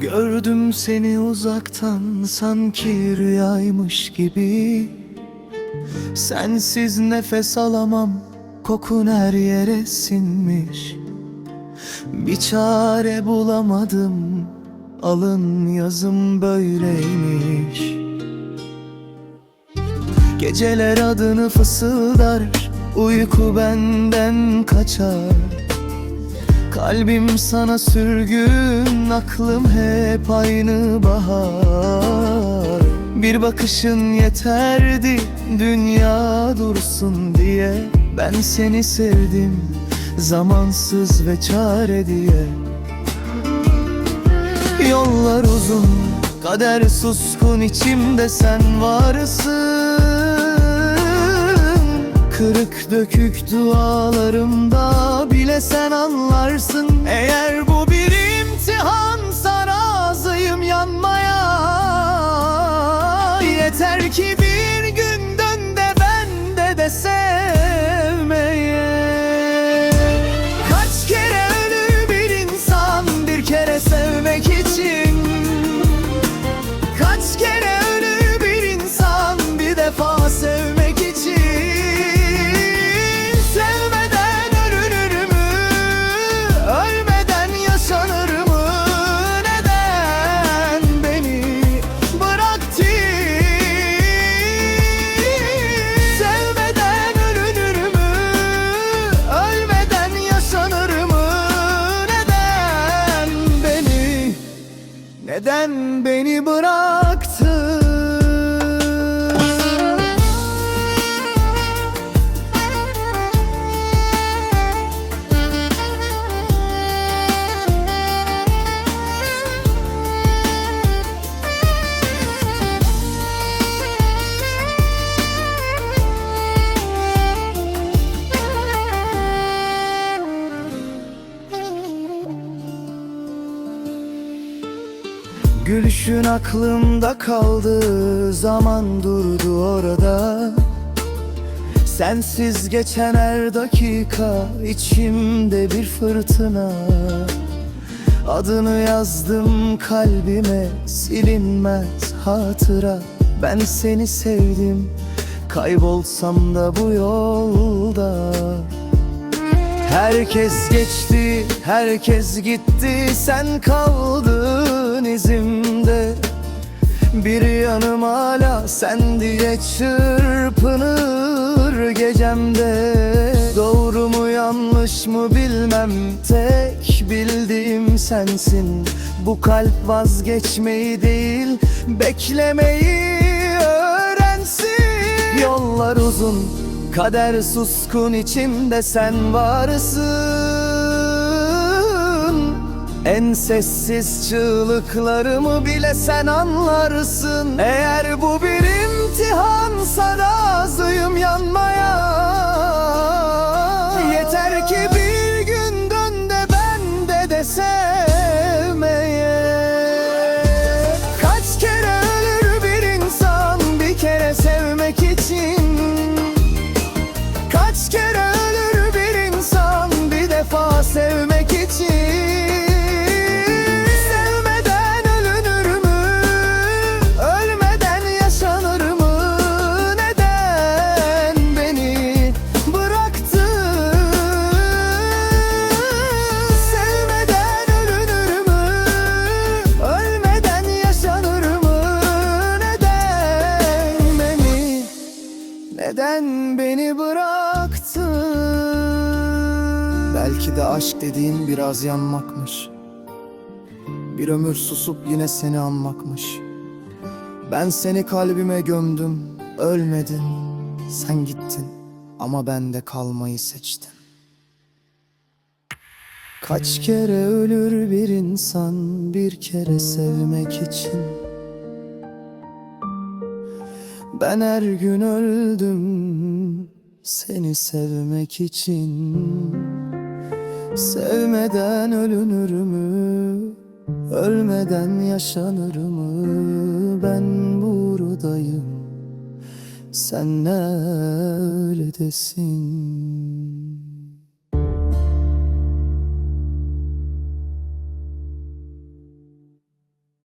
Gördüm seni uzaktan sanki rüyaymış gibi. Sensiz nefes alamam kokun her yere sinmiş. Bir çare bulamadım alın yazım böyleymiş. Geceler adını fısıldar Uyku benden kaçar Kalbim sana sürgün Aklım hep aynı bahar. Bir bakışın yeterdi Dünya dursun diye. Ben seni sevdim Zamansız ve çare diye. Yollar uzun, kader suskun içimde sen varsın dökük dualarımda bile sen anlarsın. Eğer bu bir imtihansa razıyım yanmaya. Yeter ki bir gün dön de ben de de sevmeye. Kaç kere ölür bir insan bir kere sevmek için? Kaç kere ölür bir insan bir defa sevmek Gülüşün aklımda kaldı Zaman durdu orada. Sensiz geçen her dakika içimde bir fırtına. Adını yazdım kalbime silinmez hatıra. Ben seni sevdim kaybolsam da bu yolda. Herkes geçti, herkes gitti Sen kaldın izimde Bir yanım hala sen diye çırpınır gecemde. Doğru mu yanlış mı bilmem. Tek bildiğim sensin. Bu kalp vazgeçmeyi değil Beklemeyi öğrensin. Yollar uzun Kader suskun içimde sen varsın En sessiz çığlıklarımı bile sen anlarsın. Eğer bu bir imtihansa razıyım yanmaya. Yeter ki bir neden beni bıraktın? Belki de aşk dediğin biraz yanmakmış. Bir ömür susup yine seni anmakmış. Ben seni kalbime gömdüm, ölmedin. Sen gittin ama ben de kalmayı seçtim. Kaç kere ölür bir insan bir kere sevmek için Ben her gün öldüm seni sevmek için Sevmeden ölünür mü? Ölmeden yaşanır mı? Ben buradayım Sen neredesin?